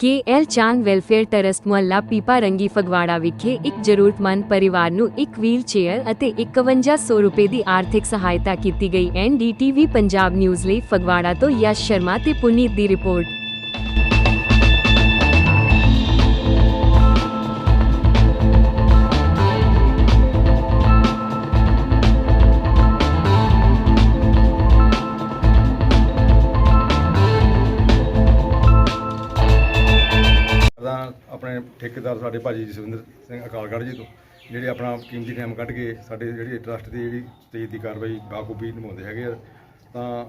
ਕੇ.ਐਲ ਚਾਂਦ welfare trust ਮੁਹੱਲਾ ਪੀਪਾ ਰੰਗੀ ਫਗਵਾੜਾ ਵਿਖੇ ਇੱਕ ਜ਼ਰੂਰਤਮੰਦ ਪਰਿਵਾਰ ਨੂੰ ਇੱਕ ਵੀਲਚੇਅਰ ਅਤੇ 5100 ਰੁਪਏ ਦੀ ਆਰਥਿਕ ਸਹਾਇਤਾ ਕੀਤੀ ਗਈ। ਐਨਡੀਟੀਵੀ ਪੰਜਾਬ ਨਿਊਜ਼ ਲਈ ਫਗਵਾੜਾ ਤੋਂ ਯਸ਼ ਸ਼ਰਮਾ ਤੇ ਪੁਨੀਤ ਦੀ ਰਿਪੋਰਟ। ਆਪਣੇ ਠੇਕੇਦਾਰ ਸਾਡੇ ਭਾਜੀ ਜਸਵਿੰਦਰ ਸਿੰਘ ਅਕਾਲਗੜ੍ਹ ਜੀ ਤੋਂ ਜਿਹੜੇ ਆਪਣਾ ਕੀਮਤੀ ਟਾਈਮ ਕੱਢ ਕੇ ਸਾਡੇ ਜਿਹੜੀ ਟਰਸਟ ਦੀ ਜਿਹੜੀ ਸਟੇਜ ਦੀ ਕਾਰਵਾਈ ਬਾਖੂਬੀ ਨਿਭਾਉਂਦੇ ਹੈਗੇ ਆ। ਤਾਂ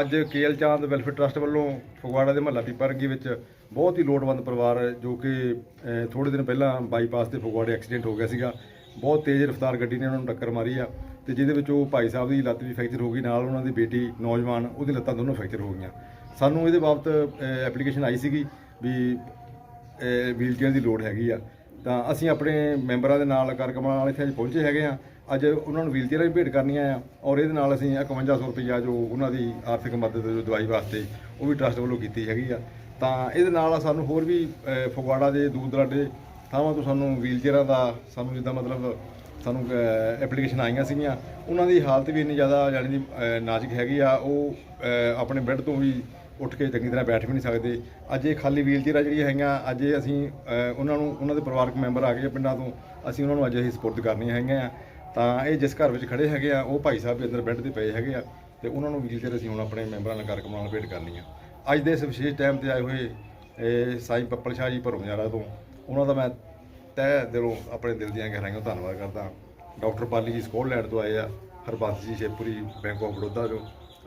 ਅੱਜ ਕੇਐਲ ਚਾਂਦ ਵੈਲਫੇਅਰ ਟਰਸਟ ਵੱਲੋਂ ਫਗਵਾੜਾ ਦੇ ਮਹੱਲਾ ਪੀਪਰਗੀ ਵਿੱਚ ਬਹੁਤ ਹੀ ਲੋੜਵੰਦ ਪਰਿਵਾਰ ਜੋ ਕਿ ਅਹ, ਥੋੜ੍ਹੇ ਦਿਨ ਪਹਿਲਾਂ ਬਾਈਪਾਸ ਤੇ ਫਗਵਾੜੇ ਐਕਸੀਡੈਂਟ ਹੋ ਗਿਆ ਸੀਗਾ। ਬਹੁਤ ਤੇਜ਼ ਰਫ਼ਤਾਰ ਗੱਡੀ ਨੇ ਉਹਨਾਂ ਨੂੰ ਟੱਕਰ ਮਾਰੀ ਆ ਤੇ ਜਿਹਦੇ ਵਿੱਚ ਉਹ ਭਾਈ ਸਾਹਿਬ ਦੀ ਲੱਤ ਵੀ ਫ੍ਰੈਕਚਰ ਹੋ ਗਈ ਨਾਲ ਉਹਨਾਂ ਦੀ ਬੇਟੀ ਨੌਜਵਾਨ ਉਹਦੀ ਲੱਤਾਂ ਦੋਨੋਂ ਫ੍ਰੈਕਚਰ ਹੋ ਗਈਆਂ। ਸਾਨੂੰ ਇਹਦੇ ਬਾਬਤ ਐਪਲੀਕੇਸ਼ਨ ਆਈ ਸੀਗੀ ਵੀ ਵੀਲਚੇਅਰ ਦੀ ਲੋੜ ਹੈਗੀ ਆ। ਤਾਂ ਅਸੀਂ ਆਪਣੇ ਮੈਂਬਰਾਂ ਦੇ ਨਾਲ ਕਾਰਕਮਾਂ ਨਾਲ ਇੱਥੇ ਅੱਜ ਪਹੁੰਚੇ ਹੈਗੇ ਆ। ਅੱਜ ਉਹਨਾਂ ਨੂੰ ਵੀਲਚੇਅਰਾਂ ਵੀ ਭੇਟ ਕਰਨੀਆਂ ਆ ਔਰ ਇਹਦੇ ਨਾਲ ਅਸੀਂ 5100 ਰੁਪਈਆ ਜੋ ਉਹਨਾਂ ਦੀ ਆਰਥਿਕ ਮਦਦ ਜੋ ਦਵਾਈ ਵਾਸਤੇ ਉਹ ਵੀ ਟਰਸਟ ਵੱਲੋਂ ਕੀਤੀ ਹੈਗੀ ਆ। ਤਾਂ ਇਹਦੇ ਨਾਲ ਸਾਨੂੰ ਹੋਰ ਵੀ ਫਗਵਾੜਾ ਦੇ ਦੂਰ ਦਰਾਡੇ ਥਾਵਾਂ ਤੋਂ ਸਾਨੂੰ ਵੀਲਚੇਅਰਾਂ ਦਾ ਸਾਨੂੰ ਜਿੱਦਾਂ ਮਤਲਬ ਸਾਨੂੰ ਐਪਲੀਕੇਸ਼ਨ ਆਈਆਂ ਸੀਗੀਆਂ ਉਹਨਾਂ ਦੀ ਹਾਲਤ ਵੀ ਇੰਨੀ ਜ਼ਿਆਦਾ ਜਾਣੀ ਦੀ ਅਹ, ਨਾਜ਼ੁਕ ਹੈਗੀ ਆ। ਉਹ ਆਪਣੇ ਬੈੱਡ ਤੋਂ ਵੀ ਉੱਠ ਕੇ ਚੰਗੀ ਤਰ੍ਹਾਂ ਬੈਠ ਵੀ ਨਹੀਂ ਸਕਦੇ। ਅੱਜ ਇਹ ਖਾਲੀ ਵੀਲਚੇਅਰਾਂ ਜਿਹੜੀਆਂ ਹੈਗੀਆਂ, ਅੱਜ ਇਹ ਅਸੀਂ ਉਹਨਾਂ ਨੂੰ, ਉਹਨਾਂ ਦੇ ਪਰਿਵਾਰਕ ਮੈਂਬਰ ਆ ਗਏ ਪਿੰਡਾਂ ਤੋਂ ਅਸੀਂ ਉਹਨਾਂ ਨੂੰ ਅੱਜ ਇਹ ਸਪੁਰਦ ਕਰਨੀਆਂ ਹੈਗੀਆਂ ਆ। ਤਾਂ ਇਹ ਜਿਸ ਘਰ ਵਿੱਚ ਖੜੇ ਹੈਗੇ ਆ, ਉਹ ਭਾਈ ਸਾਹਿਬ ਵੀ ਅੰਦਰ ਬੈੱਡ ਤੇ ਪਏ ਹੈਗੇ ਆ ਤੇ ਉਹਨਾਂ ਨੂੰ ਵੀਲਚੇਅਰ ਅਸੀਂ ਹੁਣ ਆਪਣੇ ਮੈਂਬਰਾਂ ਨਾਲ ਕਾਰਕਮਾਂ ਨਾਲ ਭੇਟ ਕਰਨੀ ਆ ਅੱਜ ਦੇ ਇਸ ਵਿਸ਼ੇਸ਼ ਟਾਈਮ ਤੇ ਆਏ ਹੋਏ, ਇਹ ਸਾਈਂ ਪੱਪਲ ਸ਼ਾਹ ਜੀ ਭਰਮਜਾਰਾ ਤੋਂ, ਉਹਨਾਂ ਦਾ ਮੈਂ ਤਹਿ ਦਿਲੋਂ ਆਪਣੇ ਦਿਲ ਦੀਆਂ ਗਹਿਰਾਈਆਂ ਧੰਨਵਾਦ ਕਰਦਾ। ਡਾਕਟਰ ਪਾਲੀ ਜੀ ਸਕੋਟਲੈਂਡ ਤੋਂ ਆਏ ਆ, ਹਰਬੰਸ ਜੀ ਸ਼ੇਪੁਰੀ ਬੈਂਕ ਆਫ ਬੜੌਦਾ ਤੋਂ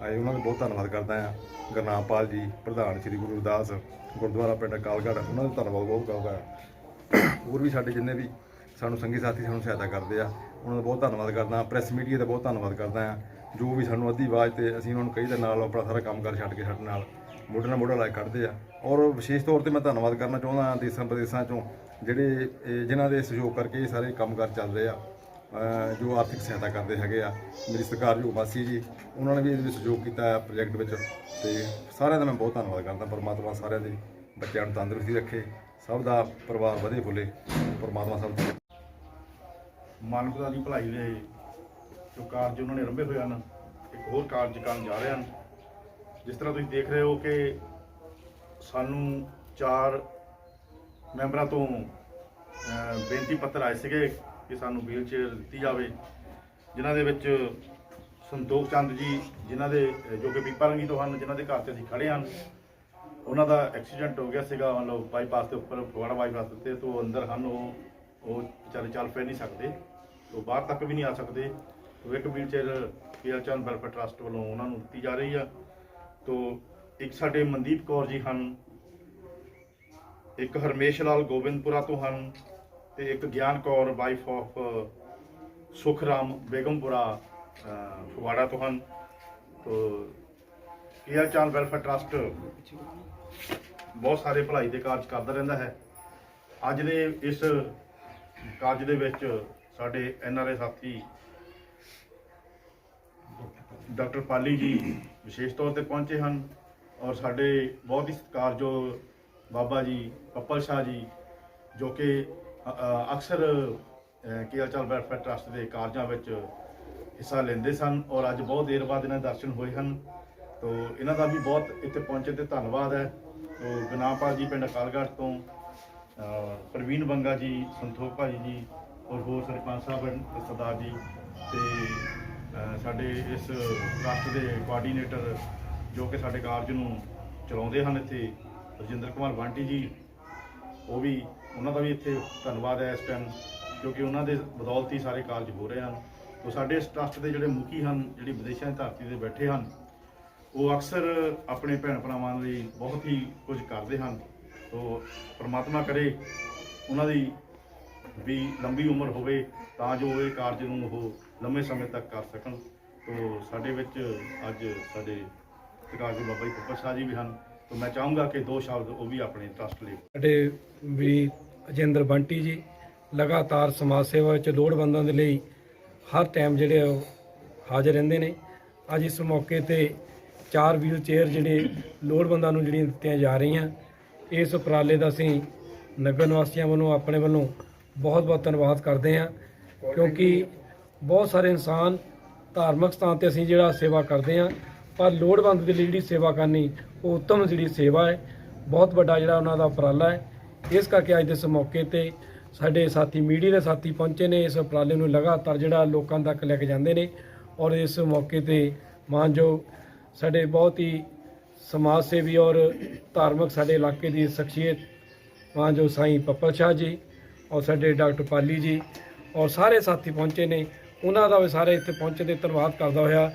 ਆਏ ਉਹਨਾਂ ਦਾ ਬਹੁਤ ਧੰਨਵਾਦ ਕਰਦਾ ਆ ਗੁਰਨਾਮਪਾਲ ਜੀ, ਪ੍ਰਧਾਨ ਸ੍ਰੀ ਗੁਰੂ ਰਵਿਦਾਸ ਗੁਰਦੁਆਰਾ ਪਿੰਡ ਅਕਾਲਗੜ੍ਹ ਉਹਨਾਂ ਦਾ ਧੰਨਵਾਦ ਬਹੁਤ ਕਰਦਾ ਹੋਰ ਵੀ ਸਾਡੇ ਜਿੰਨੇ ਵੀ ਸਾਨੂੰ ਸੰਗੀ ਸਾਥੀ ਸਾਨੂੰ ਸਹਾਇਤਾ ਕਰਦੇ ਆ, ਉਹਨਾਂ ਦਾ ਬਹੁਤ ਧੰਨਵਾਦ ਕਰਦਾ ਪ੍ਰੈਸ ਮੀਡੀਆ ਦਾ ਬਹੁਤ ਧੰਨਵਾਦ ਕਰਦਾ ਆ ਜੋ ਵੀ ਸਾਨੂੰ ਅੱਧੀ ਆਵਾਜ਼ ਤੇ ਅਸੀਂ ਉਹਨਾਂ ਨੂੰ ਕਹੀ ਦੇ ਨਾਲ ਆਪਣਾ ਸਾਰਾ ਕੰਮ ਕਰ ਛੱਡ ਕੇ ਸਾਡੇ ਨਾਲ ਮੋਢੇ ਨਾਲ ਮੋਢਾ ਲਾ ਕੱਢਦੇ ਆ। ਔਰ ਵਿਸ਼ੇਸ਼ ਤੌਰ ਤੇ ਮੈਂ ਧੰਨਵਾਦ ਕਰਨਾ ਚਾਹੁੰਦਾ ਹਾਂ ਦੇਸਾਂ ਪ੍ਰਦੇਸਾਂ ਚੋਂ, ਜਿਹੜੇ ਇਹ ਜਿਨ੍ਹਾਂ ਦੇ ਸਹਿਯੋਗ ਕਰਕੇ ਇਹ ਸਾਰੇ ਕੰਮ ਕੰਮਕਾਰ ਚੱਲ ਰਹੇ ਆ। ਜੋ ਆਰਥਿਕ ਸਹਾਇਤਾ ਕਰਦੇ ਹੈਗੇ ਆ, ਮੇਰੀ ਸਰਕਾਰ ਸਰਕਾਰਯੋਗ ਵਾਸੀ ਜੀ, ਉਹਨਾਂ ਨੇ ਵੀ ਇਹਦੇ ਵਿੱਚ ਸਹਿਯੋਗ ਕੀਤਾ ਹੈ ਪ੍ਰੋਜੈਕਟ ਵਿੱਚ ਤੇ ਸਾਰਿਆਂ ਦਾ ਮੈਂ ਬਹੁਤ ਧੰਨਵਾਦ ਕਰਦਾ, ਪਰਮਾਤਮਾ ਸਾਰਿਆਂ ਦੇ ਬੱਚਿਆਂ ਨੂੰ ਤੰਦਰੁਸਤੀ ਰੱਖੇ, ਸਭ ਦਾ ਪਰਿਵਾਰ ਵਧੇ ਫੁੱਲੇ, ਪਰਮਾਤਮਾ ਸਭ ਦੀ ਮਾਨਵਤਾ ਦੀ ਭਲਾਈ ਦੇ ਜੋ ਕਾਰਜ ਉਹਨਾਂ ਨੇ ਆਰੰਭੇ ਹੋਏ ਹਨ, ਇੱਕ ਹੋਰ ਕਾਰਜ ਕਰਨ ਜਾ ਰਹੇ ਹਨ। ਜਿਸ ਤਰ੍ਹਾਂ ਤੁਸੀਂ ਦੇਖ ਰਹੇ ਹੋ ਕਿ ਸਾਨੂੰ ਚਾਰ ਮੈਂਬਰਾਂ ਤੋਂ ਬੇਨਤੀ ਪੱਤਰ ਆਏ ਸੀਗੇ। ਕਿ ਸਾਨੂੰ ਵੀਲ ਚੇਅਰ ਦਿੱਤੀ ਜਾਵੇ, ਜਿਨ੍ਹਾਂ ਦੇ ਵਿੱਚ ਸੰਤੋਖ ਚੰਦ ਜੀ, ਜਿਨ੍ਹਾਂ ਦੇ ਜੋ ਕਿ ਪੀਪਾਰੰਗੀ ਤੋਂ ਹਨ, ਜਿਨ੍ਹਾਂ ਦੇ ਘਰ ਤੇ ਅਸੀਂ ਖੜੇ ਹਨ ਉਹਨਾਂ ਦਾ ਐਕਸੀਡੈਂਟ ਹੋ ਗਿਆ ਸੀਗਾ, ਮਤਲਬ ਬਾਈਪਾਸ ਦੇ ਉੱਪਰ, ਫਗਵਾੜਾ ਬਾਈਪਾਸ ਉੱਤੇ, ਤੋਂ ਅੰਦਰ ਹਨ, ਉਹ ਉਹ ਵਿਚਾਰੇ ਚੱਲ ਫਿਰ ਨਹੀਂ ਸਕਦੇ ਤੋਂ ਬਾਹਰ ਤੱਕ ਵੀ ਨਹੀਂ ਆ ਸਕਦੇ ਤੋਂ ਇੱਕ wheelchair KL Chand welfare trust ਵੱਲੋਂ ਉਹਨਾਂ ਨੂੰ ਦਿੱਤੀ ਜਾ ਰਹੀ ਆ, ਤੋਂ ਇੱਕ ਸਾਡੇ ਮਨਦੀਪ ਕੌਰ ਜੀ ਹਨ, ਇੱਕ ਹਰਮੇਸ਼ ਲਾਲ ਗੋਬਿੰਦਪੁਰਾ ਤੋਂ ਹਨ ਤੇ ਇੱਕ ਗਿਆਨ ਕੌਰ ਵਾਈਫ ਆਫ ਸੁਖਰਾਮ ਬੇਗਮਪੁਰਾ ਫਗਵਾੜਾ ਤੋਂ ਹਨ। ਤੋਂ ਕੇਐਲ ਚੰਦ ਵੈਲਫੇਅਰ ਟਰਸਟ ਬਹੁਤ ਸਾਰੇ ਭਲਾਈ ਦੇ ਕਾਰਜ ਕਰਦਾ ਰਹਿੰਦਾ ਹੈ। ਅੱਜ ਦੇ ਇਸ ਕਾਰਜ ਦੇ ਵਿੱਚ ਸਾਡੇ ਐਨਆਰਏ ਸਾਥੀ ਡਾਕਟਰ ਪਾਲੀ ਜੀ ਵਿਸ਼ੇਸ਼ ਤੌਰ ਤੇ ਪਹੁੰਚੇ ਹਨ ਔਰ ਸਾਡੇ ਬਹੁਤ ਹੀ ਸਤਿਕਾਰਯੋਗ ਬਾਬਾ ਜੀ, ਪੱਪਲ ਸ਼ਾਹ ਜੀ, ਜੋ ਕਿ ਅਕਸਰ ਅ, ਚਾਲ ਵੈਲਫੇਅਰ ਟਰਸਟ ਦੇ ਕਾਰਜਾਂ ਵਿੱਚ ਹਿੱਸਾ ਲੈਂਦੇ ਸਨ ਔਰ ਅੱਜ ਬਹੁਤ ਦੇਰ ਬਾਅਦ ਇਹਨਾਂ ਦੇ ਦਰਸ਼ਨ ਹੋਏ ਹਨ। ਤੋ ਇਹਨਾਂ ਦਾ ਵੀ ਬਹੁਤ ਇੱਥੇ ਪਹੁੰਚੇ ਤੇ ਧੰਨਵਾਦ ਹੈ। ਤੋ ਗਨਾਪਾਲ ਜੀ ਪਿੰਡ ਅਕਾਲਗੜ੍ਹ ਤੋਂ ਪ੍ਰਵੀਨ ਬੰਗਾ ਜੀ ਸੰਤੋਖ ਭਾਈ ਜੀ ਔਰ ਹੋਰ ਸਰਪੰਚ ਸਾਹਿਬ ਸਰਦਾਰ ਜੀ ਤੇ ਸਾਡੇ ਇਸ ਟਰਸਟ ਦੇ ਕੋਆਰਡੀਨੇਟਰ ਜੋ ਕਿ ਸਾਡੇ ਕਾਰਜ ਨੂੰ ਚਲਾਉਂਦੇ ਹਨ ਇੱਥੇ ਰਜਿੰਦਰ ਕੁਮਾਰ ਵਾਂਟੀ ਜੀ ਉਹ ਵੀ ਉਹਨਾਂ ਦਾ ਵੀ ਇੱਥੇ ਧੰਨਵਾਦ ਹੈ ਇਸ ਟਾਈਮ ਕਿਉਂਕਿ ਉਹਨਾਂ ਦੇ ਬਦੌਲਤ ਹੀ ਸਾਰੇ ਕਾਰਜ ਹੋ ਰਹੇ ਹਨ। ਤੋ ਸਾਡੇ ਇਸ ਟਰਸਟ ਦੇ ਜਿਹੜੇ ਮੁਖੀ ਹਨ, ਜਿਹੜੀ ਵਿਦੇਸ਼ਾਂ ਦੀ ਧਰਤੀ ਤੇ ਬੈਠੇ ਹਨ, ਉਹ ਅਕਸਰ ਆਪਣੇ ਭੈਣ ਭਰਾਵਾਂ ਲਈ ਬਹੁਤ ਹੀ ਕੁਝ ਕਰਦੇ ਹਨ। ਤੋ ਪ੍ਰਮਾਤਮਾ ਕਰੇ ਉਹਨਾਂ ਦੀ ਵੀ ਲੰਬੀ ਉਮਰ ਹੋਵੇ, ਤਾਂ ਜੋ ਇਹ ਕਾਰਜ ਨੂੰ ਉਹ ਲੰਮੇ ਸਮੇਂ ਤੱਕ ਕਰ ਸਕਣ। ਤੋ ਸਾਡੇ ਵਿੱਚ ਅੱਜ ਸਾਡੇ ਸਤਿਕਾਰਯੋਗ ਬਾਬਾ ਜੀ ਪੱਪਰ ਸ਼ਾਹ ਜੀ ਵੀ ਹਨ। ਤੋ ਮੈਂ ਚਾਹੂੰਗਾ ਕਿ ਦੋ ਸ਼ਬਦ ਉਹ ਵੀ ਆਪਣੇ ਟਰਸਟ ਲਈ। ਸਾਡੇ ਵੀ ਅਜਿੰਦਰ ਬੰਟੀ ਜੀ ਲਗਾਤਾਰ ਸਮਾਜ ਸੇਵਾ ਵਿੱਚ ਲੋੜਵੰਦਾਂ ਦੇ ਲਈ ਹਰ ਟਾਈਮ ਜਿਹੜੇ ਉਹ ਹਾਜ਼ਰ ਰਹਿੰਦੇ ਨੇ। ਅੱਜ ਇਸ ਮੌਕੇ ਤੇ ਚਾਰ ਵੀਲ ਚੇਅਰ ਜਿਹੜੇ ਲੋੜਵੰਦਾਂ ਨੂੰ ਜਿਹੜੀਆਂ ਦਿੱਤੀਆਂ ਜਾ ਰਹੀਆਂ। ਇਸ ਉਪਰਾਲੇ ਦਾ ਅਸੀਂ ਨਗਰ ਨਿਵਾਸੀਆਂ ਵੱਲੋਂ ਆਪਣੇ ਵੱਲੋਂ ਬਹੁਤ ਬਹੁਤ ਧੰਨਵਾਦ ਕਰਦੇ ਹਾਂ। ਕਿਉਂਕਿ ਬਹੁਤ ਸਾਰੇ ਇਨਸਾਨ ਧਾਰਮਿਕ ਸਥਾਨ ਤੇ ਅਸੀਂ ਜਿਹੜਾ ਸੇਵਾ ਕਰਦੇ ਹਾਂ, ਪਰ ਲੋੜਵੰਦ ਦੇ ਲਈ ਜਿਹੜੀ ਸੇਵਾ ਕਰਨੀ ਉਹ ਉੱਤਮ ਜਿਹੜੀ ਸੇਵਾ ਹੈ, ਬਹੁਤ ਵੱਡਾ ਜਿਹੜਾ ਉਹਨਾਂ ਦਾ ਉਪਰਾਲਾ ਹੈ। ਇਸ ਕਰਕੇ ਅੱਜ ਦੇ ਇਸ ਮੌਕੇ ਤੇ ਸਾਡੇ ਸਾਥੀ ਮੀਡੀਆ ਦੇ ਸਾਥੀ ਪਹੁੰਚੇ ਨੇ। ਇਸ ਉਪਰਾਲੇ ਨੂੰ ਲਗਾਤਾਰ ਜਿਹੜਾ ਲੋਕਾਂ ਤੱਕ ਲੈ ਕੇ ਜਾਂਦੇ ਨੇ ਔਰ ਇਸ ਮੌਕੇ ਤੇ ਮਾਨਯੋਗ ਸਾਡੇ ਬਹੁਤ ਹੀ ਸਮਾਜ ਸੇਵੀ ਔਰ ਧਾਰਮਿਕ ਸਾਡੇ ਇਲਾਕੇ ਦੀ ਸ਼ਖਸੀਅਤ ਮਾਨਯੋਗ ਸਾਈਂ ਪੱਪਲ ਸ਼ਾਹ ਜੀ ਔਰ ਸਾਡੇ ਡਾਕਟਰ ਪਾਲੀ ਜੀ ਔਰ ਸਾਰੇ ਸਾਥੀ ਪਹੁੰਚੇ ਨੇ। ਉਹਨਾਂ ਦਾ ਵੀ ਸਾਰੇ ਇੱਥੇ ਪਹੁੰਚੇ ਦੇ ਧੰਨਵਾਦ ਕਰਦਾ ਹੋਇਆ।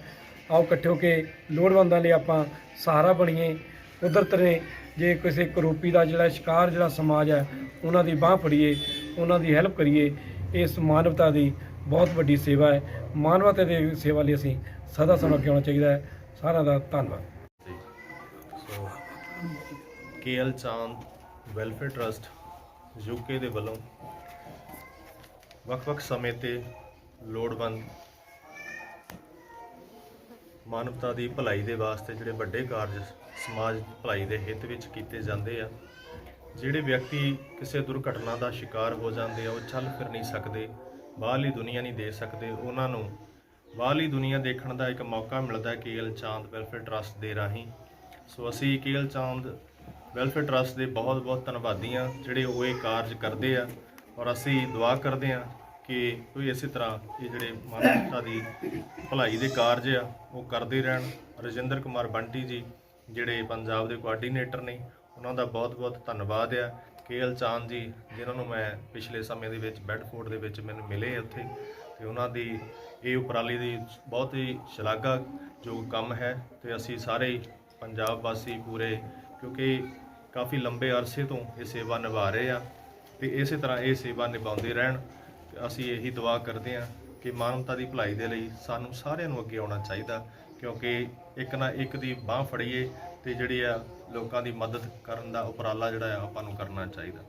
ਆਓ ਇਕੱਠੇ ਹੋ ਕੇ ਲੋੜਵੰਦਾਂ ਲਈ ਆਪਾਂ ਸਹਾਰਾ ਬਣੀਏ। ਕੁਦਰਤ ਨੇ ਜੇ ਕਿਸੇ ਕਰੋਪੀ ਦਾ ਜਿਹੜਾ ਸ਼ਿਕਾਰ ਜਿਹੜਾ ਸਮਾਜ ਹੈ, ਉਹਨਾਂ ਦੀ ਬਾਹ ਫੜੀਏ, ਉਹਨਾਂ ਦੀ ਹੈਲਪ ਕਰੀਏ, ਇਸ ਮਾਨਵਤਾ ਦੀ ਬਹੁਤ ਵੱਡੀ ਸੇਵਾ ਹੈ। ਮਾਨਵਤਾ ਦੀ ਸੇਵਾ ਲਈ ਅਸੀਂ ਸਦਾ ਸਮਾਂ ਅੱਗੇ ਆਉਣਾ ਚਾਹੀਦਾ ਹੈ। ਸਾਰਿਆਂ ਦਾ ਧੰਨਵਾਦ। So KL Chand welfare trust UK ਦੇ ਵੱਲੋਂ ਵੱਖ-ਵੱਖ ਸਮੇਂ ਤੇ ਲੋੜਵੰਦ ਮਾਨਵਤਾ ਦੀ ਭਲਾਈ ਦੇ ਵਾਸਤੇ ਜਿਹੜੇ ਵੱਡੇ ਕਾਰਜ ਸਮਾਜ ਭਲਾਈ ਦੇ ਹਿੱਤ ਵਿੱਚ ਕੀਤੇ ਜਾਂਦੇ ਆ, ਜਿਹੜੇ ਵਿਅਕਤੀ ਕਿਸੇ ਦੁਰਘਟਨਾ ਦਾ ਸ਼ਿਕਾਰ ਹੋ ਜਾਂਦੇ ਆ, ਉਹ ਚੱਲ ਫਿਰ ਨਹੀਂ ਸਕਦੇ, ਬਾਹਰਲੀ ਦੁਨੀਆ ਨਹੀਂ ਦੇ ਸਕਦੇ, ਉਹਨਾਂ ਨੂੰ ਬਾਹਰਲੀ ਦੁਨੀਆ ਦੇਖਣ ਦਾ ਇੱਕ ਮੌਕਾ ਮਿਲਦਾ ਹੈ ਕੇਐਲ ਚਾਂਦ ਵੈਲਫੇਅਰ ਟਰਸਟ ਦੇ ਰਾਹੀਂ। ਸੋ ਅਸੀਂ ਕੇਐਲ ਚਾਂਦ ਵੈਲਫੇਅਰ ਟਰਸਟ ਦੇ ਬਹੁਤ-ਬਹੁਤ ਧੰਨਵਾਦੀ ਹਾਂ, ਜਿਹੜੇ ਉਹ ਇਹ ਕਾਰਜ ਕਰਦੇ ਆ ਔਰ ਅਸੀਂ ਦੁਆ ਕਰਦੇ ਆ ਕਿ ਕੋਈ ਇਸੇ ਤਰ੍ਹਾਂ ਇਹ ਜਿਹੜੇ ਮਾਨਵਤਾ ਦੀ ਭਲਾਈ ਦੇ ਕਾਰਜ ਆ, ਉਹ ਕਰਦੇ ਰਹਿਣ। ਰਜਿੰਦਰ ਕੁਮਾਰ ਬੰਟੀ ਜੀ, ਜਿਹੜੇ ਪੰਜਾਬ ਦੇ ਕੋਆਰਡੀਨੇਟਰ ਨੇ, ਉਹਨਾਂ ਦਾ ਬਹੁਤ-ਬਹੁਤ ਧੰਨਵਾਦ ਆ। ਕੇਐਲ ਚਾਂਦ ਜੀ, ਜਿਨ੍ਹਾਂ ਨੂੰ ਮੈਂ ਪਿਛਲੇ ਸਮੇਂ ਦੇ ਵਿੱਚ ਬੈਡਫੋਰਡ ਦੇ ਵਿੱਚ ਮੈਨੂੰ ਮਿਲੇ ਉੱਥੇ, ਤੇ ਉਹਨਾਂ ਦੀ ਇਹ ਉਪਰਾਲੀ ਦੀ ਬਹੁਤ ਹੀ ਸ਼ਲਾਘਾ ਜੋ ਕੰਮ ਹੈ, ਤੇ ਅਸੀਂ ਸਾਰੇ ਪੰਜਾਬ ਵਾਸੀ ਪੂਰੇ, ਕਿਉਂਕਿ ਕਾਫੀ ਲੰਬੇ ਅਰਸੇ ਤੋਂ ਇਹ ਸੇਵਾ ਨਿਭਾ ਰਹੇ ਆ, ਤੇ ਇਸੇ ਤਰ੍ਹਾਂ ਇਹ ਸੇਵਾ ਨਿਭਾਉਂਦੇ ਰਹਿਣ। ਤੇ ਅਸੀਂ ਇਹੀ ਦੁਆ ਕਰਦੇ ਹਾਂ ਕਿ ਮਾਨਵਤਾ ਦੀ ਭਲਾਈ ਦੇ ਲਈ ਸਾਨੂੰ ਸਾਰਿਆਂ ਨੂੰ ਅੱਗੇ ਆਉਣਾ ਚਾਹੀਦਾ, ਕਿਉਂਕਿ ਇੱਕ ਨਾ ਇੱਕ ਦੀ ਬਾਹ ਫੜੀਏ ਤੇ ਜਿਹੜੀ ਆ ਲੋਕਾਂ ਦੀ ਮਦਦ ਕਰਨ ਦਾ ਉਪਰਾਲਾ ਜਿਹੜਾ ਆ ਆਪਾਂ ਨੂੰ ਕਰਨਾ ਚਾਹੀਦਾ।